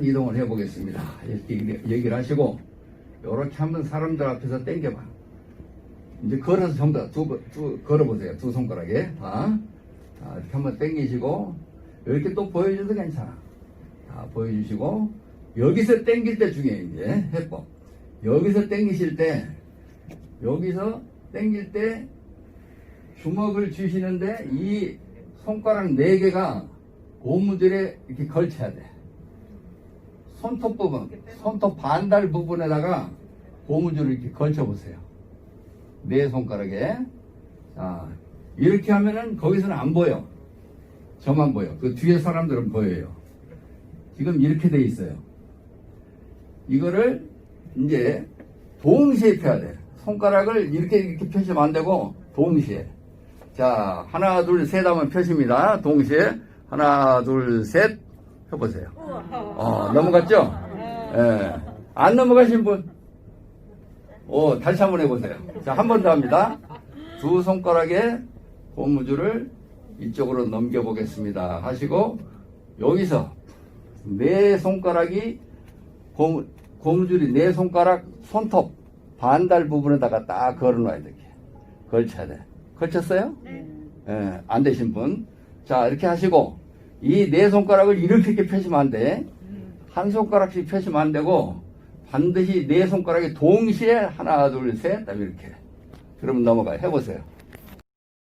이동을 해보겠습니다. 이렇게 얘기를 하시고 이렇게 한번 사람들 앞에서 당겨봐. 이제 걸어서 전부 다 두, 두, 걸어보세요. 두 손가락에 다. 자, 이렇게 한번 당기시고 이렇게 또 보여줘도 괜찮아. 자, 보여주시고 여기서 당길 때 중요해 이제 해법. 여기서 당기실 때 여기서 당길 때 주먹을 쥐시는데 이 손가락 네 개가 고무줄에 이렇게 걸쳐야 돼. 손톱 부분, 손톱 반달 부분에다가 고무줄을 이렇게 걸쳐 보세요. 네 손가락에. 자, 이렇게 하면은 거기서는 안 보여. 저만 보여. 그 뒤에 사람들은 보여요. 지금 이렇게 돼 있어요. 이거를 이제 동시에 펴야 돼. 손가락을 이렇게 이렇게 펴시면 안 되고 동시에. 자, 하나, 둘, 셋 하면 펴십니다. 동시에. 하나, 둘, 셋. 펴보세요. 어, 넘어갔죠? 예. 안 넘어가신 분? 오, 다시 한번 해보세요. 자, 한 번 더 합니다. 두 손가락에 고무줄을 이쪽으로 넘겨보겠습니다. 하시고, 여기서 네 손가락이 고무, 고무줄이 네 손가락 손톱 반달 부분에다가 딱 걸어놔야 돼. 걸쳐야 돼. 걸쳤어요? 예, 안 되신 분. 자, 이렇게 하시고, 이 네 손가락을 이렇게 이렇게 펴시면 안 돼. 한 손가락씩 펴시면 안 되고, 반드시 네 손가락이 동시에 하나, 둘, 셋, 딱 이렇게. 그러면 넘어가요. 해보세요.